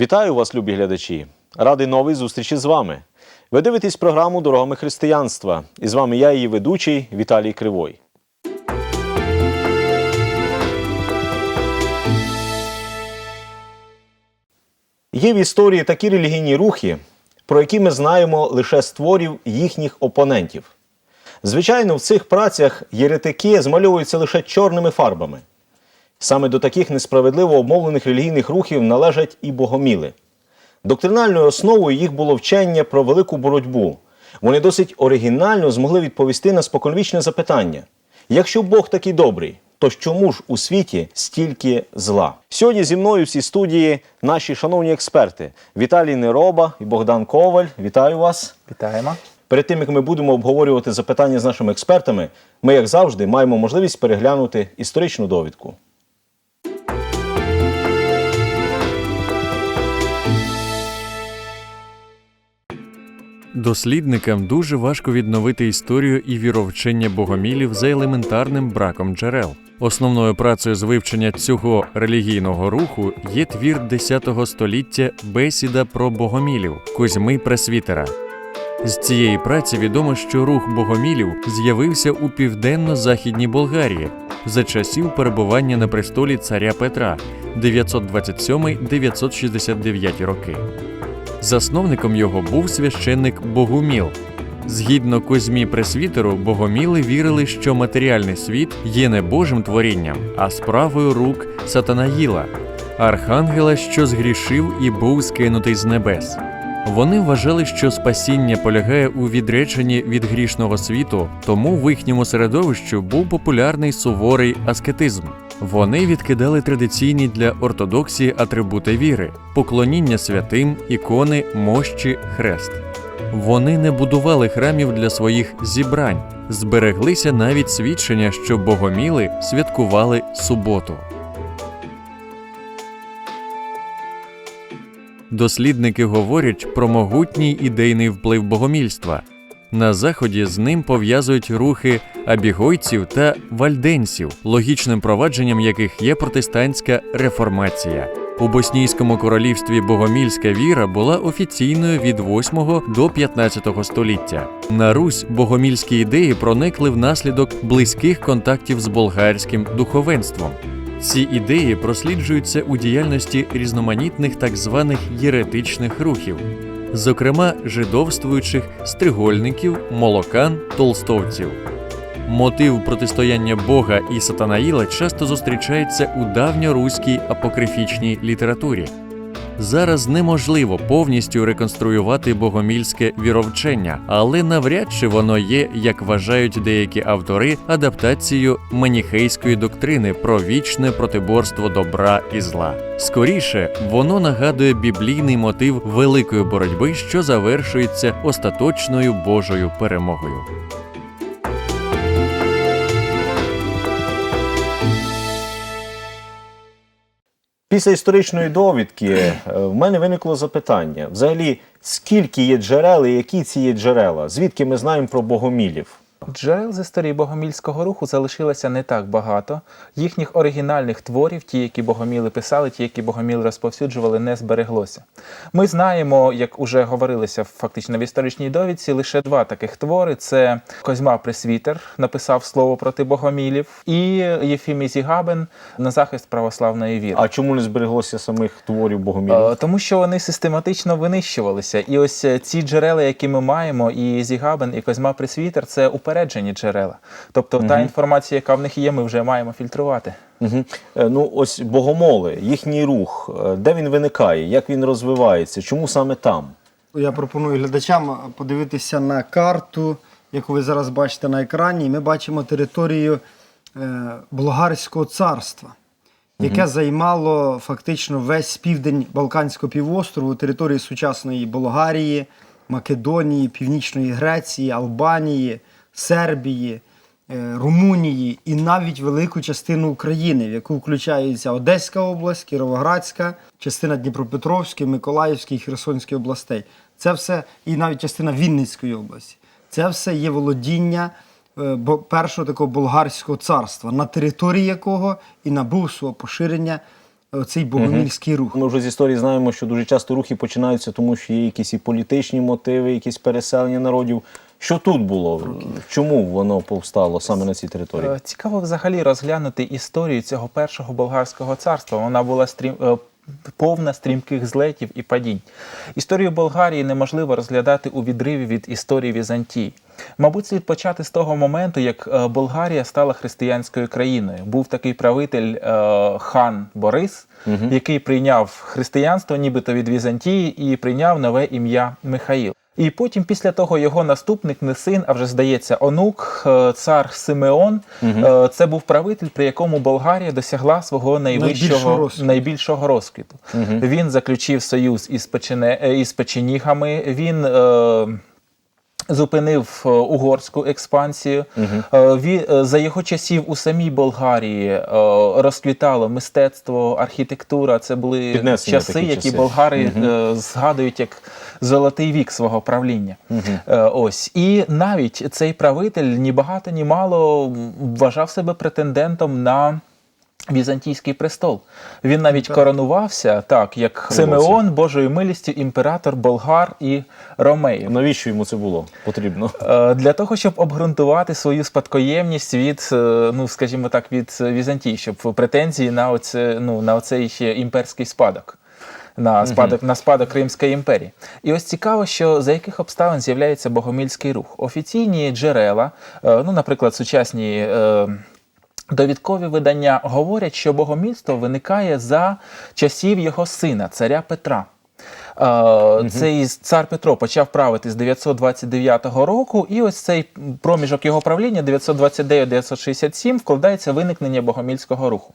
Вітаю вас, любі глядачі! Радий новій зустрічі з вами. Ви дивитесь програму Дорогами християнства. І з вами я, її ведучий Віталій Кривой. Є в історії такі релігійні рухи, про які ми знаємо лише з творів їхніх опонентів. Звичайно, в цих працях єретики змальовуються лише чорними фарбами. Саме до таких несправедливо обмовлених релігійних рухів належать і богоміли. Доктринальною основою їх було вчення про велику боротьбу. Вони досить оригінально змогли відповісти на споконвічне запитання: якщо Бог такий добрий, то чому ж у світі стільки зла? Сьогодні зі мною в цій студії наші шановні експерти Віталій Нероба і Богдан Коваль. Вітаю вас! Вітаємо. Перед тим як ми будемо обговорювати запитання з нашими експертами, ми, як завжди, маємо можливість переглянути історичну довідку. Дослідникам дуже важко відновити історію і віровчення богомілів за елементарним браком джерел. Основною працею з вивчення цього релігійного руху є твір X століття Бесіда про богомілів Кузьми Пресвітера. З цієї праці відомо, що рух богомілів з'явився у південно-західній Болгарії за часів перебування на престолі царя Петра 927-969 роки. Засновником його був священник Богуміл. Згідно Кузьмі Пресвітеру, богоміли вірили, що матеріальний світ є не Божим творінням, а справою рук Сатанаїла, архангела, що згрішив і був скинутий з небес. Вони вважали, що спасіння полягає у відреченні від грішного світу, тому в їхньому середовищу був популярний суворий аскетизм. Вони відкидали традиційні для ортодоксії атрибути віри, поклоніння святим, ікони, мощі, хрест. Вони не будували храмів для своїх зібрань, збереглися навіть свідчення, що богоміли святкували суботу. Дослідники говорять про могутній ідейний вплив богомільства. На заході з ним пов'язують рухи абігойців та вальденців, логічним провадженням яких є протестантська реформація. У Боснійському королівстві богомільська віра була офіційною від 8 до 15 століття. На Русь богомільські ідеї проникли внаслідок близьких контактів з болгарським духовенством. Ці ідеї просліджуються у діяльності різноманітних так званих єретичних рухів, зокрема жидовствуючих стригольників, молокан, толстовців. Мотив протистояння Бога і Сатанаїла часто зустрічається у давньоруській апокрифічній літературі. Зараз неможливо повністю реконструювати богомільське віровчення, але навряд чи воно є, як вважають деякі автори, адаптацією маніхейської доктрини про вічне протиборство добра і зла. Скоріше, воно нагадує біблійний мотив великої боротьби, що завершується остаточною Божою перемогою. Після історичної довідки е, в мене виникло запитання: взагалі, скільки є джерел і які ці є джерела? Звідки ми знаємо про богомілів? Джерел з історії богомільського руху залишилося не так багато. Їхніх оригінальних творів, ті, які богоміли писали, ті, які богоміли розповсюджували, не збереглося. Ми знаємо, як уже говорилося фактично в історичній довідці, лише два таких твори: це Козьма Пресвітер написав слово проти богомілів, і Єфімій Зігабен на захист православної віри. А чому не збереглося самих творів богомілів? Е, Тому що вони систематично винищувалися. І ось е, ці джерела, які ми маємо, і Зігабен, і Козьма Пресвітер, це упереджені джерела. Тобто та інформація, яка в них є, ми вже маємо фільтрувати. Угу. Ну, ось богомоли, їхній рух, е, де він виникає, як він розвивається, чому саме там? Я пропоную глядачам подивитися на карту, яку ви зараз бачите на екрані. Ми бачимо територію е, Болгарського царства, яке займало фактично весь південь Балканського півострову, території сучасної Болгарії, Македонії, Північної Греції, Албанії, Сербії, е, Румунії і навіть велику частину України, в яку включаються Одеська область, Кіровоградська, частина Дніпропетровської, Миколаївської Херсонської областей. Це все і навіть частина Вінницької області. Це все є володіння е, першого такого болгарського царства, на території якого і набув свого поширення цей богомільський рух. Ми вже з історії знаємо, що дуже часто рухи починаються, тому що є якісь і політичні мотиви, якісь переселення народів. Що тут було? Чому воно повстало саме на цій території? Е, Цікаво взагалі розглянути історію цього першого болгарського царства. Вона була стрім... е, повна стрімких злетів і падінь. Історію Болгарії неможливо розглядати у відриві від історії Візантії. Мабуть, слід почати з того моменту, як е, Болгарія стала християнською країною. Був такий правитель е, хан Борис, який прийняв християнство, нібито від Візантії, і прийняв нове ім'я Михаїл. І потім, після того, його наступник, не син, а вже здається, онук, е, цар Симеон. Угу. Це був правитель, при якому Болгарія досягла свого найвищого розквіту. найбільшого розквіту. Він заключив союз із, печене, е, із печенігами. Він е, зупинив е, угорську експансію. Е, ві- е, за його часів у самій Болгарії розквітало мистецтво, архітектура. Це були Піднесення часи, які часи. болгари е, згадують як золотий вік свого правління. Е, ось і навіть цей правитель ні багато, ні мало вважав себе претендентом на. Візантійський престол. Він навіть коронувався так, як Симеон, Божою милістю, імператор Болгар і Ромеїв. Навіщо йому це було потрібно? Е, Для того, щоб обґрунтувати свою спадкоємність від, е, ну скажімо так, від Візантії, щоб претензії на оце, ну, на оцей ще імперський спадок. На спадок, на спадок Римської імперії. І ось цікаво, що за яких обставин з'являється богомільський рух. Офіційні джерела, е, ну, наприклад, сучасні довідкові видання говорять, що богомільство виникає за часів його сина, царя Петра. Е, Цей цар Петро почав правити з 929 року, і ось цей проміжок його правління 929-967 вкладається виникнення богомільського руху.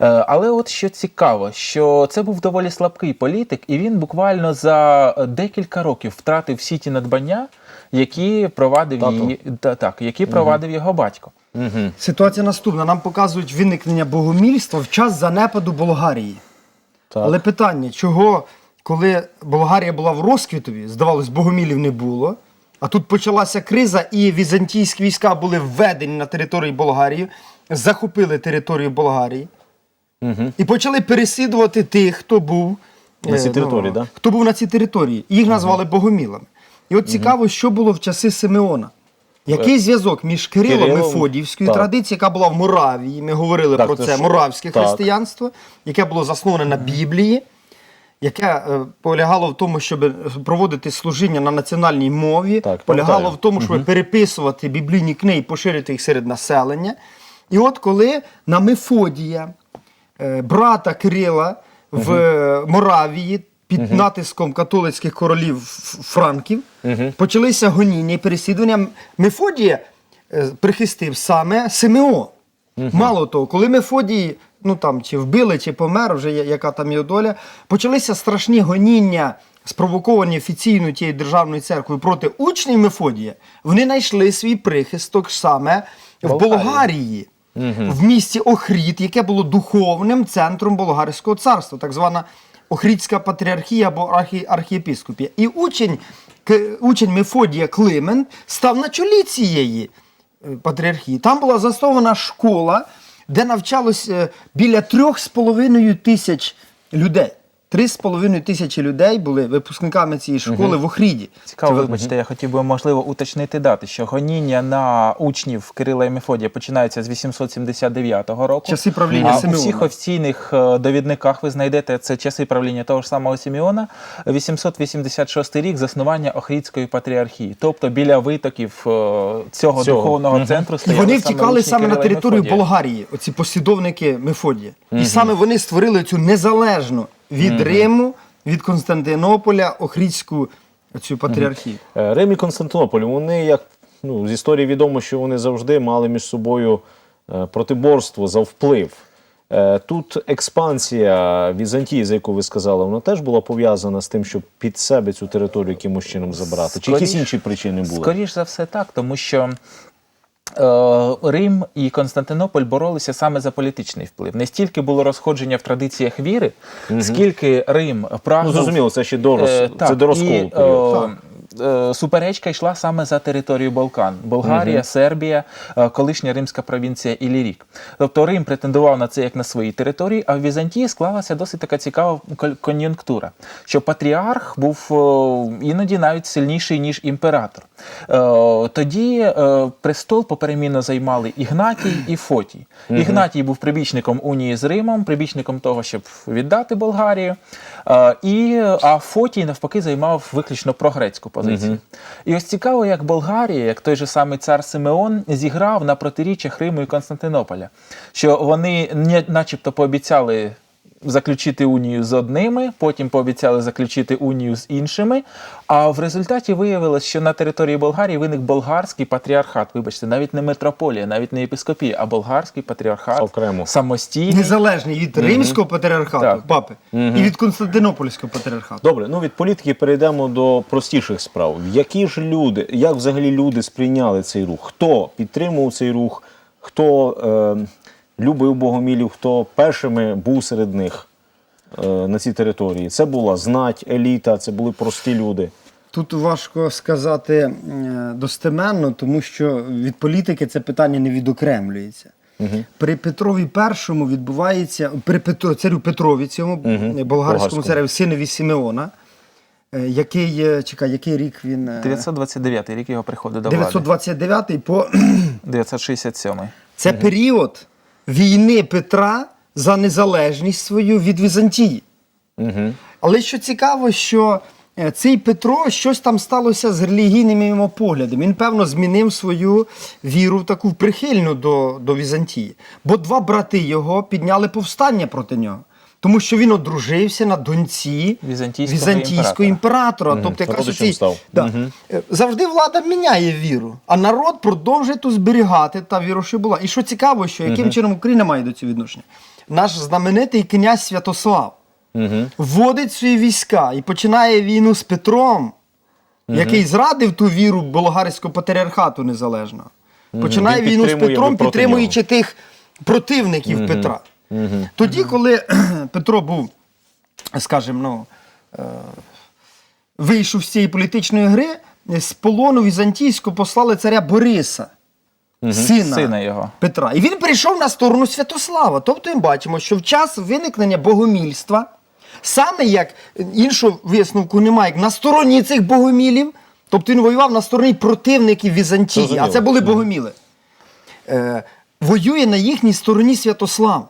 Е, Але от що цікаво, що це був доволі слабкий політик, і він буквально за декілька років втратив всі ті надбання, які провадив її та, так, які провадив його батько. Ситуація наступна. Нам показують виникнення богомільства в час занепаду Болгарії. Так. Але питання, чого, коли Болгарія була в розквітові, здавалось, богомілів не було, а тут почалася криза, і візантійські війська були введені на території Болгарії, захопили територію Болгарії і почали переслідувати тих, хто був На цій е, території, да? хто був на цій території. Їх назвали богомілами. І от цікаво, що було в часи Симеона. Який зв'язок між Кирилом, Кирилом, Мефодіївською так. традицією, яка була в Моравії? Ми говорили Так, про то це ж- моравське так. християнство, яке було засноване на Біблії, яке е, полягало в тому, щоб проводити служіння на національній мові, Так, полягало пам'ятаю. в тому, щоб переписувати біблійні книги, поширити їх серед населення. І от коли на Мефодія, е, брата Кирила в е, Моравії, під натиском католицьких королів Франків, почалися гоніння і переслідування. Мефодія е, прихистив саме Симеон. Мало того, коли Мефодій, ну там чи вбили, чи помер, вже яка там його доля, почалися страшні гоніння, спровоковані офіційною тією державною церквою проти учнів Мефодія. Вони знайшли свій прихисток саме в Болгарії. Болгарії. В місті Охрід, яке було духовним центром болгарського царства, так звана Охрідська патріархія або архі. І учень, учень Мефодія Климент став на чолі цієї е, патріархії. Там була заснована школа, де навчалось е, біля трьох з половиною тисяч людей. Три з половиною тисячі людей були випускниками цієї школи в Охріді. Цікаво, Це вибачте, я хотів би можливо уточнити дати, що гоніння на учнів Кирила і Мефодія починаються з 879 року. Часи правління а у Симеона. всіх офіційних е, довідниках ви знайдете це часи правління того ж самого Симеона, 886 рік заснування Охрідської патріархії, тобто біля витоків е, цього, Цього. духовного центру І стояли вони втікали учні саме на Кирила і територію Мефодія. Болгарії, оці послідовники Мефодія. І саме вони створили цю незалежну від Риму, від Константинополя, Охрідську цю патріархію. Е, Рим і Константинополь, вони як ну, з історії відомо, що вони завжди мали між собою е, протиборство за вплив. Е, Тут експансія Візантії, за яку ви сказали, вона теж була пов'язана з тим, щоб під себе цю територію якимось чином забрати. Чи якісь інші причини були? Скоріш за все так, тому що Рим і Константинополь боролися саме за політичний вплив. Не стільки було розходження в традиціях віри, скільки Рим прагнув... Ну, зрозуміло, це ще до, роз... Е, це до розколу. І, період. Е, суперечка йшла саме за територію Балкан: Болгарія, Сербія, е, колишня римська провінція Ілірік. Тобто Рим претендував на це як на своїй території, а в Візантії склалася досить така цікава кон'юнктура, що патріарх був е, іноді навіть сильніший ніж імператор. Тоді престол поперемінно займали Ігнатій і Фотій. Ігнатій був прибічником унії з Римом, прибічником того, щоб віддати Болгарію. І, а Фотій навпаки займав виключно прогрецьку позицію. І ось цікаво, як Болгарія, як той же самий цар Симеон, зіграв на протиріччях Риму і Константинополя, що вони начебто пообіцяли заключити унію з одними, потім пообіцяли заключити унію з іншими. А в результаті виявилось, що на території Болгарії виник болгарський патріархат. Вибачте, навіть не метрополія, навіть не єпископія, а болгарський патріархат Окремо. самостійний. Незалежний від римського патріархату, Так. папи, і від Константинопольського патріархату. Добре, ну від політики перейдемо до простіших справ. Які ж люди, як взагалі люди сприйняли цей рух? Хто підтримував цей рух? Хто е, любив богомілів, хто першими був серед них е, на цій території? Це була знать, еліта, це були прості люди. Тут важко сказати е, достеменно, тому що від політики це питання не відокремлюється. При Петрові І відбувається при Петро, царю Петрові, цьому болгарському Болгарському. цареві, синові Симеона, е, який, е, чекай, який рік він? е, 929 рік його приходу до влади. 929 по 967. це період війни Петра за незалежність свою від Візантії. Угу. Але що цікаво, що е, цей Петро щось там сталося з релігійними його поглядами. Він, певно, змінив свою віру в таку прихильну до, до Візантії. Бо два брати його підняли повстання проти нього. Тому що він одружився на доньці Візантійського візантійського імператора. Тобто, яка Родичем ці- став. да. Е, завжди влада міняє віру, а народ продовжує ту зберігати та віру, що була. І що цікаво, що яким чином Україна має до цього відношення? Наш знаменитий князь Святослав Угу. вводить свої війська і починає війну з Петром, який зрадив ту віру болгарського патріархату незалежного. Починає Він війну з Петром, підтримуючи тих противників Петра. Тоді, коли Петро був, скажімо, ну, е, вийшов з цієї політичної гри, з полону візантійського послали царя Бориса. Сина, Сина його. Петра. І він перейшов на сторону Святослава. Тобто ми бачимо, що в час виникнення богомільства, саме як іншого висновку немає, як на стороні цих богомілів, тобто він воював на стороні противників Візантії, Зрозуміло. а це були богоміли. Е, воює на їхній стороні Святослав.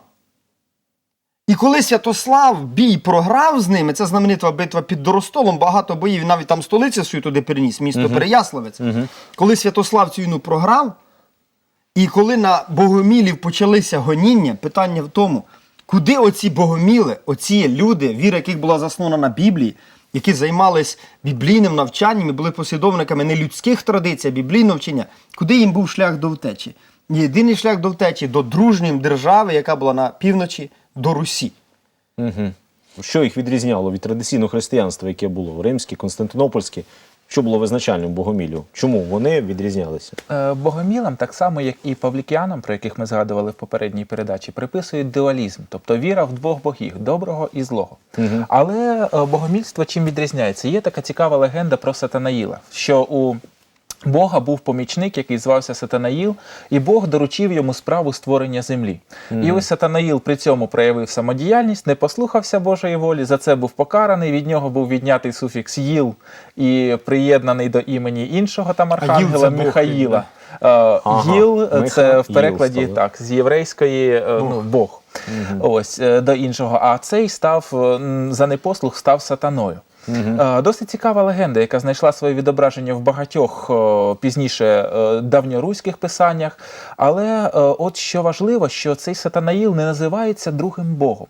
І коли Святослав бій програв з ними, це знаменита битва під Доростолом, багато боїв, навіть там столицю свою туди переніс, місто Переяславець. Коли Святослав цю війну програв, і коли на богомілів почалися гоніння, питання в тому, куди оці богоміли, оці люди, віра яких була заснована на Біблії, які займались біблійним навчанням і були послідовниками не людських традицій, а біблійного вчення, куди їм був шлях до втечі? Єдиний шлях до втечі до дружньої держави, яка була на півночі, до Русі. Угу. Що їх відрізняло від традиційного християнства, яке було римське, константинопольське? Що було визначальним богомілів? Чому вони відрізнялися? Е, Богомілам, так само як і павлікіанам, про яких ми згадували в попередній передачі, приписують дуалізм, тобто віра в двох богів доброго і злого. Але е, богомільство чим відрізняється? Є така цікава легенда про Сатанаїла, що у Бога був помічник, який звався Сатанаїл, і Бог доручив йому справу створення землі. І ось Сатанаїл при цьому проявив самодіяльність, не послухався Божої волі, за це був покараний. Від нього був віднятий суфікс їл і приєднаний до імені іншого там архангела Бог, Михаїла. Е, Ага, Їл це в перекладі стало. так, з єврейської е, ну, Бог. Ось е, до іншого. А цей став за непослух став сатаною. Е, Досить цікава легенда, яка знайшла своє відображення в багатьох е, пізніше е, давньоруських писаннях. Але от що важливо, що цей сатанаїл не називається другим Богом.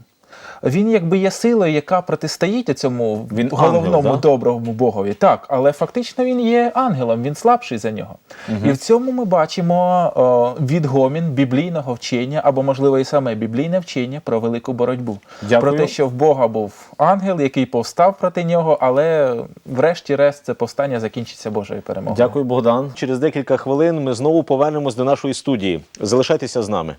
Він якби є силою, яка протистоїть цьому Він головному ангел, да? доброму богові. Так, але фактично він є ангелом, він слабший за нього. І в цьому ми бачимо о, відгомін біблійного вчення, або, можливо, і саме біблійне вчення про велику боротьбу. Дякую. Про те, що в Бога був ангел, який повстав проти нього, але врешті-решт це повстання закінчиться Божою перемогою. Дякую, Богдан. Через декілька хвилин ми знову повернемось до нашої студії. Залишайтеся з нами.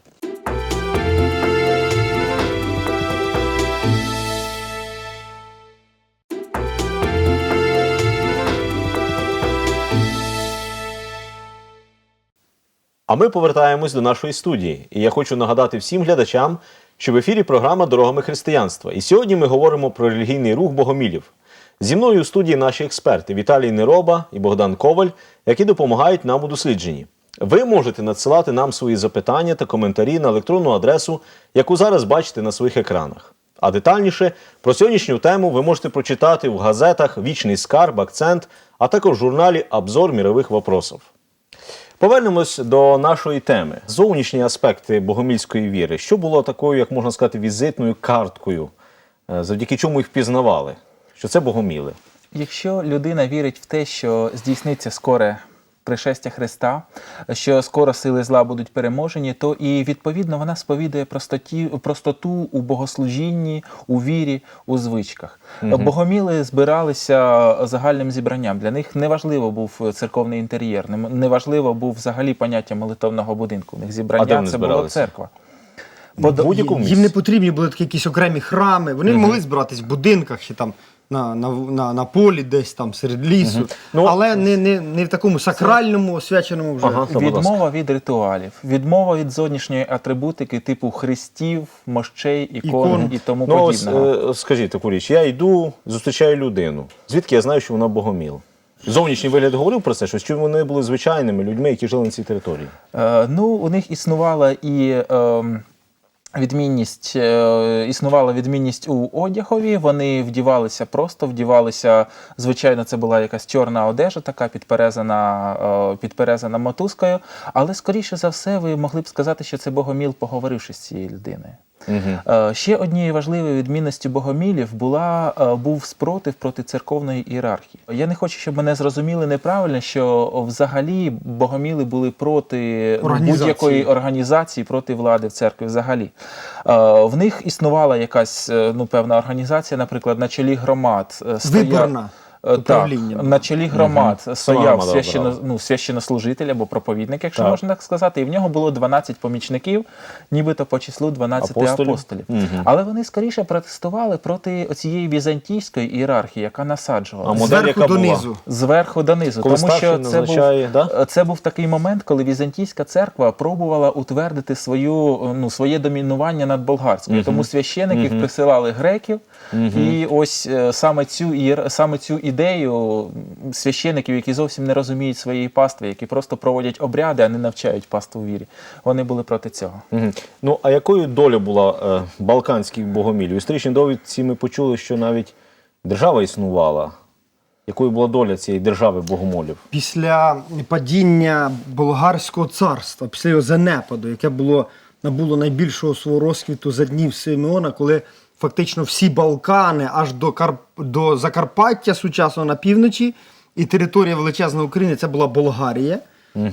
А ми повертаємось до нашої студії. І я хочу нагадати всім глядачам, що в ефірі програма Дорогами християнства. І сьогодні ми говоримо про релігійний рух богомілів. Зі мною у студії наші експерти Віталій Нероба і Богдан Коваль, які допомагають нам у дослідженні. Ви можете надсилати нам свої запитання та коментарі на електронну адресу, яку зараз бачите на своїх екранах. А детальніше про сьогоднішню тему ви можете прочитати в газетах Вічний скарб, акцент, а також в журналі Обзор мірових вопросов. Повернемось до нашої теми. Зовнішні аспекти богомільської віри. Що було такою, як можна сказати, візитною карткою, е, завдяки чому їх пізнавали, Що це богоміли? Якщо людина вірить в те, що здійсниться скоре пришестя Христа, що скоро сили зла будуть переможені, то і відповідно вона сповідує простоті, простоту у богослужінні, у вірі, у звичках. Богоміли збиралися загальним зібранням. Для них неважливо був церковний інтер'єр, неважливо був взагалі поняття молитовного будинку. У них зібрання це була церква. Будь-якому Їм не потрібні були такі якісь окремі храми. Вони могли збиратись в будинках чи там на, на, на, на полі, десь там серед лісу, Ну, але не, не, не в такому сакральному, освяченому вже. Ага. Відмова від ритуалів, відмова від зовнішньої атрибутики, типу хрестів, мощей, ікон, Ікон. і тому Ну, ось, подібного. е, скажіть таку річ, я йду, зустрічаю людину. Звідки я знаю, що вона богоміл? Зовнішній вигляд говорив про це, що чи вони були звичайними людьми, які жили на цій території? Е, ну, у них існувала і. ем, Відмінність е, існувала відмінність у одягові. Вони вдівалися просто, вдівалися. Звичайно, це була якась чорна одежа, така підперезана, е, підперезана мотузкою. Але скоріше за все, ви могли б сказати, що це богоміл, поговоривши з цією людиною. Е, Ще однією важливою відмінністю богомілів була, е, був спротив проти церковної ієрархії. Я не хочу, щоб мене зрозуміли неправильно, що взагалі богоміли були проти ну, будь-якої організації, проти влади в церкві взагалі. Е, В них існувала якась ну, певна організація, наприклад, на чолі громад. стоя- Виборна. Е, Так, на чолі громад стояв громада священно, ну, священнослужитель або проповідник, якщо Так. можна так сказати, і в нього було 12 помічників, нібито по числу 12 Апостолів. апостолів. Мгм. Але вони скоріше протестували проти цієї візантійської ієрархії, яка насаджувала А модель Зверху яка була? донизу. зверху донизу. Коли тому що це був, да? це був такий момент, коли візантійська церква пробувала утвердити свою, ну, своє домінування над болгарською. Тому священиків присилали греків, і ось е, саме цю, ієр- саме цю ідею м, священиків, які зовсім не розуміють своєї пастви, які просто проводять обряди, а не навчають паству вірі. Вони були проти цього. Мгм. Ну, а якою доля була е, балканських богомілів? У історичній довідці ми почули, що навіть держава існувала. Якою була доля цієї держави богомолів? Після падіння болгарського царства, після його занепаду, яке було набуло найбільшого свого розквіту за днів Симеона, коли фактично всі Балкани аж до, Карп... до Закарпаття сучасного на півночі, і територія величезної України це була Болгарія.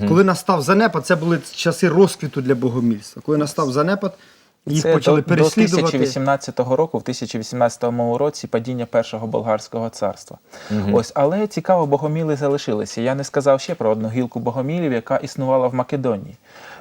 Коли настав занепад, це були часи розквіту для богомільства. Коли настав занепад, їх Це почали до, до 1018 року, в 1018 році падіння першого болгарського царства. Ось, але цікаво, богоміли залишилися. Я не сказав ще про одну гілку богомілів, яка існувала в Македонії.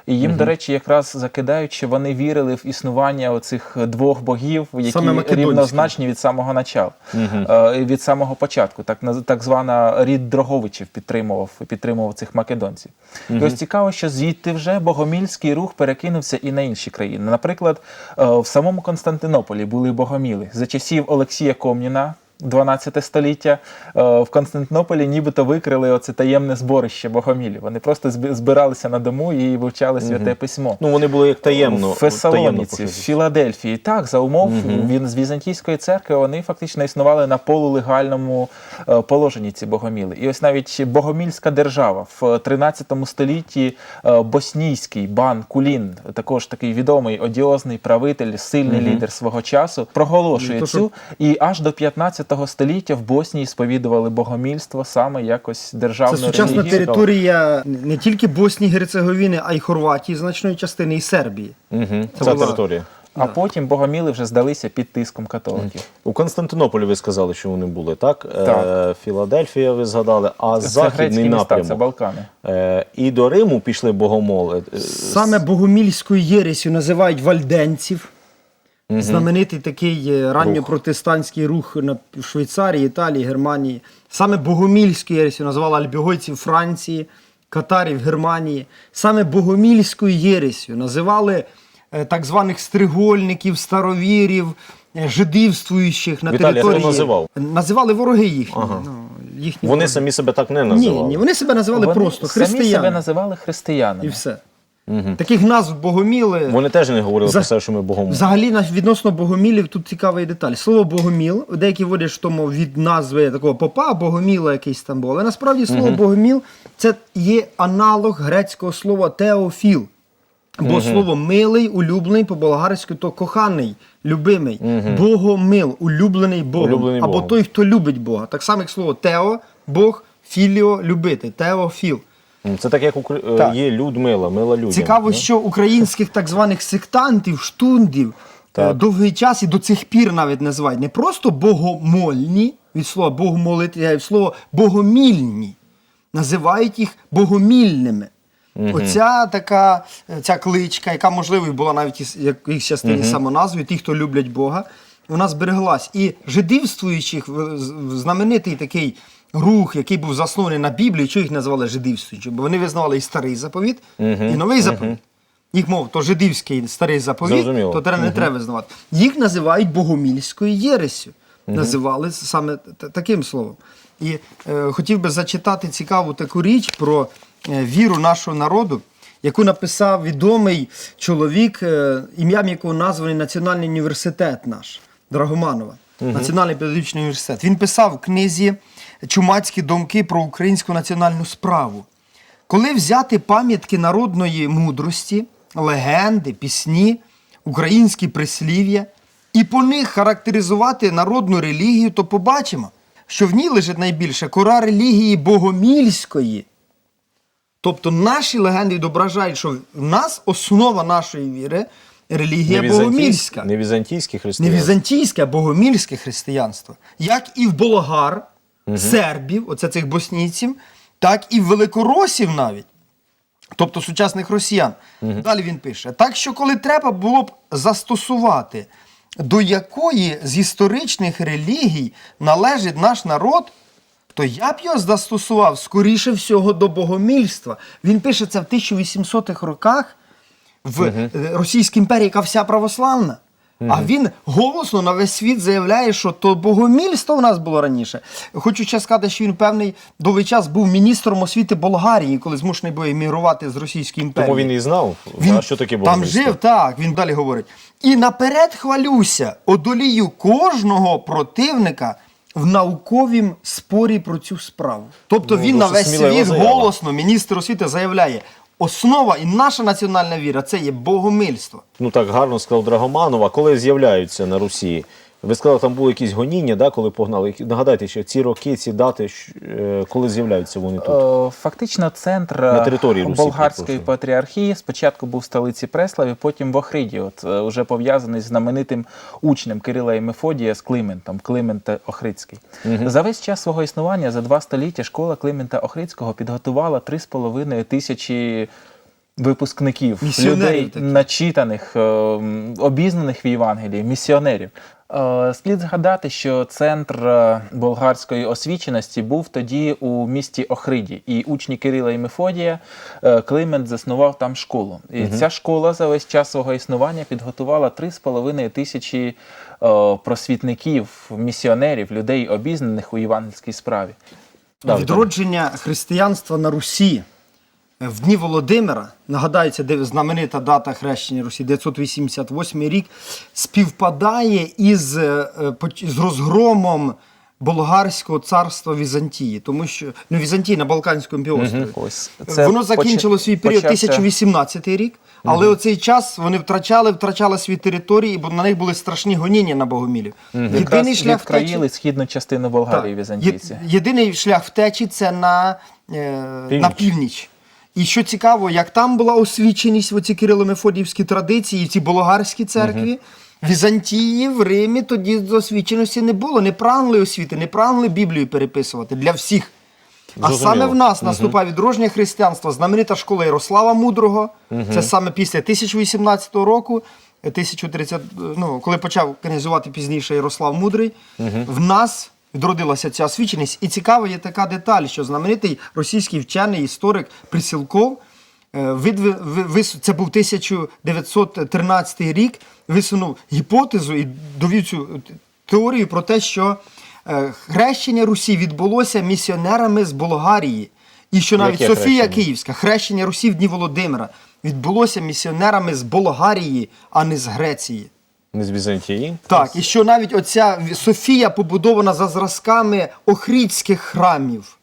І їм, до речі, якраз закидають, що вони вірили в існування оцих двох богів, які рівнозначні від самого начала, е, від самого початку. Так, так звана рід Дроговичів підтримував, підтримував цих македонців. І ось цікаво, що звідти вже богомільський рух перекинувся і на інші країни. Наприклад, е, в самому Константинополі були богоміли за часів Олексія Комніна. 12 століття е, в Константинополі нібито викрили оце таємне зборище богомілів. Вони просто збиралися на дому і вивчали святе письмо. Ну, вони були як таємно. В Фесалоніці, в. Філадельфії. Так, за умов він з візантійської церкви вони фактично існували на полулегальному е, положенні ці богоміли. І ось навіть богомільська держава в 13 столітті е, боснійський бан Кулін, також такий відомий одіозний правитель, сильний лідер свого часу, проголошує Ну, то, цю. І аж до 15 століття в Боснії сповідували богомільство саме якось Це сучасна релігію. територія не тільки Боснії, Герцеговини, а й Хорватії, значної частини і Сербії. Мгм. Це була- територія. А потім богоміли вже здалися під тиском католиків. У Константинополі ви сказали, що вони були, так? Так. Е, Філадельфія ви згадали, а Це західний міста, це. Балкани. Е, і до Риму пішли богомоли. Е, Саме богомільською єресю називають вальденців. Знаменитий такий е, ранньопротестантський рух на Швейцарії, Італії, Германії. Саме богомільською єресю називали альбігойців Франції, катарів Германії, саме богомільською єресю називали е, так званих стригольників, старовірів, е, жидивствуючих на Віталій, а хто території. називав? Називали вороги їхні. Ага. Ну, їхні Вони вороги. самі себе так не називали. ні, вони себе називали Вони просто самі християни. себе називали християнами. І все. Таких назв богоміли. Вони теж не говорили За- про себе, що ми Богом. Взагалі, відносно богомілів, тут цікава деталь. Слово богоміл, деякі вводять що тому від назви такого попа, богоміла якийсь там був. Але насправді слово богоміл це є аналог грецького слова теофіл. Бо слово милий, улюблений по-болгарськи то коханий, любимий. Богомил, улюблений Богом. Улюблений Або Богом. той, хто любить Бога. Так само, як слово тео, Бог, філіо, любити, теофіл. Це так, як Укра- е, Так. є Людмила, мила людям. Цікаво, да? що українських так званих сектантів, штундів Так. е, довгий час і до цих пір навіть називають не просто богомольні, від слова богомолити, а від слова богомільні. Називають їх богомільними. Оця така е, ця кличка, яка можливо була навіть із якихось частині самоназвою, ті, хто люблять Бога, вона збереглась. І жидивствуючих знаменитий такий рух, який був заснований на Біблії, чого їх називали жидивствуючими? Бо вони визнавали і старий заповіт, і новий заповіт. Їх мов, то жидівський старий заповіт, Зрозуміло. то треба не треба визнавати. Їх називають богомільською єресю. Називали саме таким словом. І е, хотів би зачитати цікаву таку річ про е, віру нашого народу, яку написав відомий чоловік, е, ім'ям якого названий Національний університет наш Драгоманова. Національний педагогічний університет. Він писав в книзі Чумацькі думки про українську національну справу. Коли взяти пам'ятки народної мудрості, легенди, пісні, українські прислів'я і по них характеризувати народну релігію, то побачимо, що в ній лежить найбільше кора релігії богомільської. Тобто наші легенди відображають, що в нас основа нашої віри релігія Не богомільська. не візантійське Не візантійське, а богомільське християнство. Як і в болгар, сербів, оце цих боснійців, так і великоросів навіть. Тобто сучасних росіян. Далі він пише: так що, коли треба було б застосувати, до якої з історичних релігій належить наш народ, то я б його застосував скоріше всього до богомільства. Він пише це в 1800-х роках в е, Російській імперії, яка вся православна. А він голосно на весь світ заявляє, що то богомільство в нас було раніше. Хочу ще сказати, що він певний довгий час був міністром освіти Болгарії, коли змушений був емігрувати з Російської імперії. Тому він і знав, Він що таке там жив, так, він далі говорить. І наперед хвалюся, одолію кожного противника в науковім спорі про цю справу. Тобто Ну, він на весь світ голосно, міністр освіти заявляє, основа і наша національна віра це є богомильство. Ну так гарно сказав Драгоманова, коли з'являються на Русі. Ви сказали, там були якісь гоніння, да, коли погнали. Нагадайте, що ці роки, ці дати, е, коли з'являються вони тут. Е, Фактично, центр На е, території Русі, болгарської перепрошую. патріархії спочатку був в столиці Преславі, потім в Охриді. От е, вже пов'язаний з знаменитим учнем Кирила і Мефодія з Климентом, Климент Охридський. За весь час свого існування, за два століття, школа Климента Охридського підготувала 3,5 тисячі. Випускників, Місіонерів людей начитаних, е, обізнаних в Євангелії, місіонерів. Е, Слід згадати, що центр е, болгарської освіченості був тоді у місті Охриді, і учні Кирила і Мефодія е, Климент заснував там школу. І ця школа за весь час свого існування підготувала 3,5 тисячі просвітників, місіонерів, людей, обізнаних у євангельській справі. Відродження християнства на Русі в дні Володимира, нагадається, де знаменита дата хрещення Русі, 988 рік, співпадає із, е, е, з розгромом болгарського царства Візантії, тому що ну, Візантії на Балканському півострові. Ось Воно закінчило свій період почався- 1018 рік, але оцей час вони втрачали, втрачали свої території, бо на них були страшні гоніння на богомілів. Якраз Єдиний шлях втечі, східну частину Болгарії так, візантійці. єдиний шлях втечі це на, е, Північ. на північ. І що цікаво, як там була освіченість в оці кирило-мефодіївські традиції, в цій болгарській церкві, в Візантії, в Римі тоді освіченості не було, не прагнули освіти, не прагнули Біблію переписувати для всіх. А Зрозуміло. саме в нас наступає відродження християнства, знаменита школа Ярослава Мудрого. Це саме після 1018 року, 1030, ну, коли почав канізувати пізніше Ярослав Мудрий. В нас відродилася ця освіченість. І цікава є така деталь, що знаменитий російський вчений історик Присілков, е, це був 1913 рік, висунув гіпотезу і довів цю теорію про те, що е, хрещення Русі відбулося місіонерами з Болгарії. І що навіть Яке Софія хрещення? Київська, хрещення Русі в дні Володимира, відбулося місіонерами з Болгарії, а не з Греції. Не з Візантії. Так, і що навіть оця Софія побудована за зразками охрідських храмів.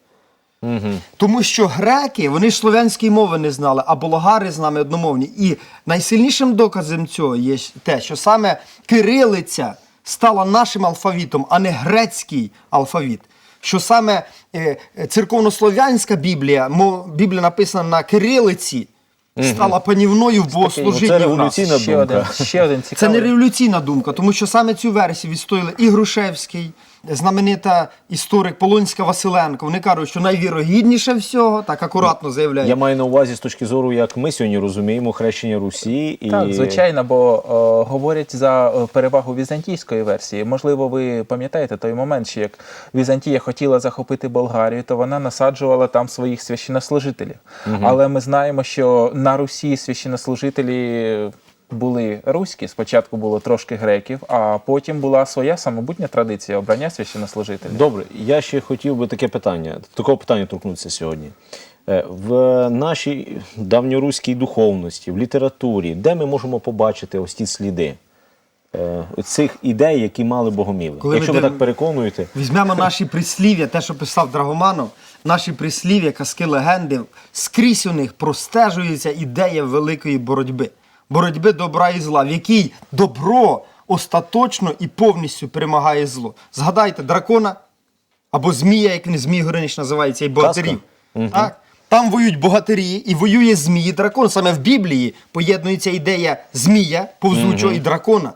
Тому що греки, вони ж слов'янської мови не знали, а болгари з нами одномовні. І найсильнішим доказом цього є те, що саме кирилиця стала нашим алфавітом, а не грецький алфавіт. Що саме е, церковнослов'янська Біблія, мо- Біблія написана на кирилиці, стала панівною в Це в нас. революційна ще думка. один, ще один Це цікавий. не революційна думка, тому що саме цю версію відстояли і Грушевський, знаменита історик Полонська Василенко. Вони кажуть, що найвірогідніше всього, так акуратно заявляють. Я маю на увазі з точки зору, як ми сьогодні розуміємо хрещення Русі і Так, звичайно, бо о, говорять за перевагу візантійської версії. Можливо, ви пам'ятаєте той момент, що як Візантія хотіла захопити Болгарію, то вона насаджувала там своїх священнослужителів. Але ми знаємо, що на Русі священнослужителі були руські. Спочатку було трошки греків, а потім була своя самобутня традиція обрання священнослужителів. Добре, я ще хотів би таке питання, такого питання торкнутися сьогодні. Е, В нашій давньоруській духовності, в літературі, де ми можемо побачити ось ті сліди е, цих ідей, які мали богоміли? Коли Якщо ви так переконуєте, Візьмемо наші прислів'я, те, що писав Драгоманов, наші прислів'я, казки, легенди, скрізь у них простежується ідея великої боротьби. Боротьби добра і зла, в якій добро остаточно і повністю перемагає зло. Згадайте дракона або змія, як він Змій Горинич називається, і богатирів. Так? Там воюють богатирі і воює змій і дракон. Саме в Біблії поєднується ідея змія, повзучого і дракона.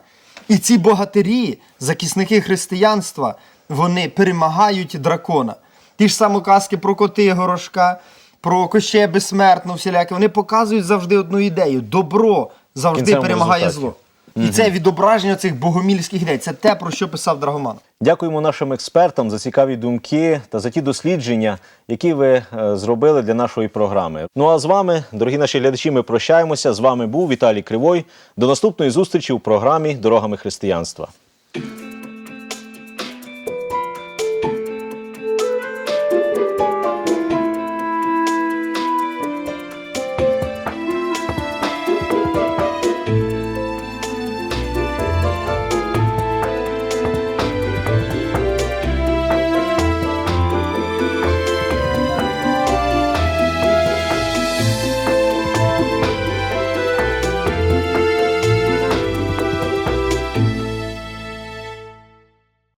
І ці богатирі, захисники християнства, вони перемагають дракона. Ті ж самі казки про коти горошка, про Кощея безсмертного, всіляке, вони показують завжди одну ідею: добро завжди кінцевому перемагає результаті. зло. І це відображення цих богомільських ідей. Це те, про що писав Драгоман. дякуємо нашим експертам за цікаві думки та за ті дослідження, які ви е, зробили для нашої програми. Ну а з вами, дорогі наші глядачі, ми прощаємося. З вами був Віталій Кривой. До наступної зустрічі у програмі Дорогами християнства.